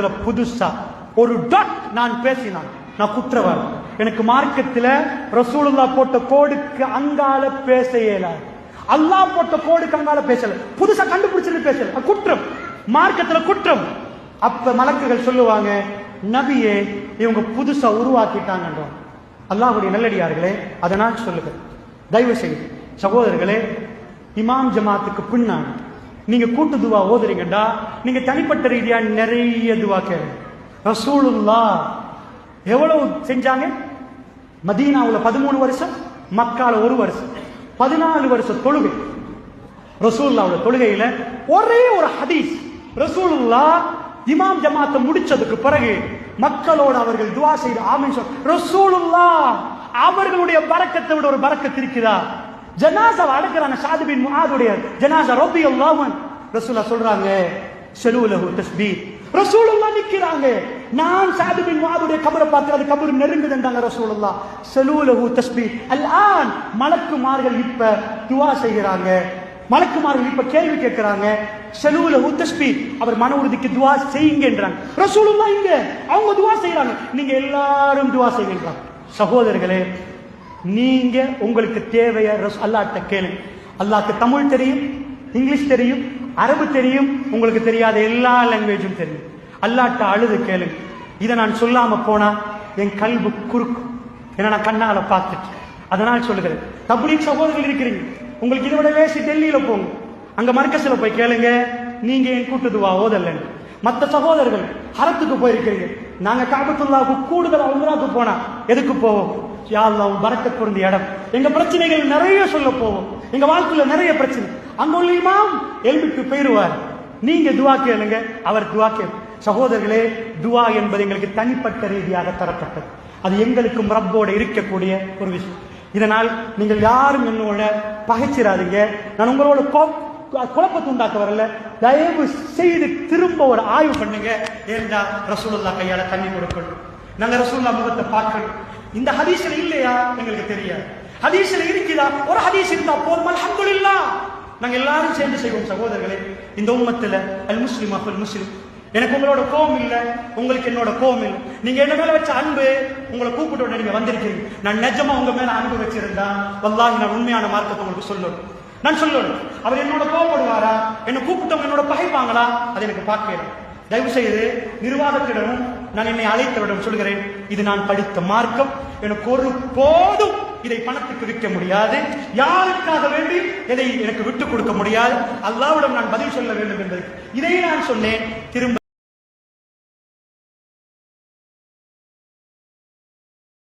இதுல புதுசா. ஒரு டாட் நான் பேசினான். நான் குற்றவாளி. எனக்கு மார்க்கத்துல ரசூலுல்லா போட்ட கோடுக்கு அங்கால பேச இயலாது. அல்லாஹ் போட்ட கோடுக்கு அங்கால பேசல. புதுசா கண்டுபிடிச்சிருந்து பேசல. குற்றம். மார்க்கத்துல குற்றம். அப்ப மலக்குகள் சொல்லுவாங்க நபியே இவங்க புதுசா உருவாக்கிட்டாங்கன்றோம். அல்லாஹுடைய நல்லடியார்களே அதை நான் சொல்லுங்க தயவு செய்து சகோதரர்களே இமாம் ஜமாத்துக்கு பின்னாடி நீங்க கூட்டு துவா ஓதுறீங்கடா நீங்க தனிப்பட்ட ரீதியா நிறைய துவா கேளுங்க ரசூலுல்லா எவ்வளவு செஞ்சாங்க? மதீனாவுல பதிமூணு வருஷம் மக்கால ஒரு வருஷம். பதினாலு வருஷம் தொழுகை. ரசூலுல்லாவோட தொழுகையில ஒரே ஒரு ஹதீஸ். ரசூலுல்லா இமாம் ஜமாத்தை முடிச்சதுக்கு பிறகு மக்களோடு அவர்கள் துவா செய்து ஆமீன் சொல். ரசூலுல்லா அவர்களுடைய பறக்கத்தை விட ஒரு பரக்கத்து இருக்குதா? ஜனாசாவை அடக்குறாங்க சாதுபின் முஹாதுடைய ஜனாசா ரபி அல்லாஹன் ரசூலா சொல்றாங்க ஷலூலஹு தஸ்பீர். ரசூலுல்லா நிக்கிறாங்க நான் சாது பின் கபரை பார்த்து அது கபர் நெருங்குதுன்றாங்க ரசூலுல்லா ஷலூலஹு தஸ்பீர். அல்ஆன் மலக்குமார்கள் இப்ப துவா செய்கிறாங்க. மலக்குமார்கள் இப்ப கேள்வி கேட்கிறாங்க ஷலூலஹு உத்தஸ்பி அவர் மன உறுதிக்கு துவா செய்யுங்கன்றாங்க. ரசூலுல்லா இங்க அவங்க துவா செய்யறாங்க நீங்க எல்லாரும் துவா செய்யுங்கன்றாங்க சகோதரர்களே நீங்க உங்களுக்கு தேவைய அல்லாட்ட கேளு. அல்லாக்கு தமிழ் தெரியும் இங்கிலீஷ் தெரியும் அரபு தெரியும் உங்களுக்கு தெரியாத எல்லா லாங்குவேஜும் தெரியும். அல்லாட்ட அழுது கேளு. இதை நான் சொல்லாம போனா என் கல்வி குறுக்கும். ஏன்னா நான் கண்ணால பார்த்துட்டு அதனால் சொல்லுகிறேன். தப்லீக் சகோதரர்கள் இருக்கிறீங்க. உங்களுக்கு இதை விட வேசி டெல்லியில போங்க. அங்க மர்க்கஸ்ல போய் கேளுங்க. நீங்க என் கூட்டுதுவா ஓதல்லன்னு. மற்ற சகோதரர்கள் ஹரத்துக்கு போயிருக்கிறீங்க. நாங்க காபத்துல்லாவுக்கு கூடுதல் உம்ராக்கு போனா எதுக்கு போவோம்? யா அல்லாஹ் உன் இடம். எங்க பிரச்சனைகள் நிறைய சொல்ல போவோம். எங்க வாழ்க்கையில நிறைய பிரச்சனை. அங்க உள்ள இமாம் எழுப்பிட்டு போயிருவார் நீங்க துவா கேளுங்க அவர் துவா கேளு சகோதரர்களே துவா என்பது எங்களுக்கு தனிப்பட்ட ரீதியாக தரப்பட்டது. அது எங்களுக்கும் மரபோடு இருக்கக்கூடிய ஒரு விஷயம். இதனால் நீங்கள் யாரும் என்னோட பகைச்சிடாதீங்க நான் உங்களோட கோ- குழப்பத்தை உண்டாக்க வரல. தயவு செய்து திரும்ப ஒரு ஆய்வு பண்ணுங்க. ஏண்டா ரசூலுல்லா கையால தண்ணி கொடுக்கணும். நாங்க ரசூல்லா முகத்தை பார்க்கணும். இந்த ஹதீஸ்ல இல்லையா? எங்களுக்கு தெரியாது. ஹதீஸ்ல இருக்குதா ஒரு ஹதீஸ் இருந்தா போதும். அல்ஹம்துலில்லா. நாங்க எல்லாரும் சேர்ந்து செய்வோம் சகோதரர்களே. இந்த உம்மத்துல அல் முஸ்லிம் அஃபல் முஸ்லிம். எனக்கு உங்களோட கோவம் இல்ல. உங்களுக்கு என்னோட கோவம் இல்லை. நீங்க என்ன மேல வச்ச அன்பு உங்களை கூப்பிட்டு உடனே நீங்க வந்திருக்கீங்க நான் நிஜமா உங்க மேல அன்பு வச்சிருந்தா வல்லாஹி நான் உண்மையான மார்க்கத்தை உங்களுக்கு சொல்லணும். நான் சொல்லணும். அவர் என்னோட கோவப்படுவாரா என்னை கூப்பிட்டவங்க என்னோட பகைப்பாங்களா அது எனக்கு பார்க்கிறேன் தயவு செய்து நிர்வாகத்திடமும் நான் என்னை அழைத்தவரிடம் சொல்கிறேன் இது நான் படித்த மார்க்கம். எனக்கு ஒரு போதும் இதை பணத்துக்கு விற்க முடியாது. யாருக்காக வேண்டி இதை எனக்கு விட்டுக் கொடுக்க முடியாது. அல்லாவிடம் நான் பதில் சொல்ல வேண்டும் என்பது இதை நான் சொன்னேன். திரும்ப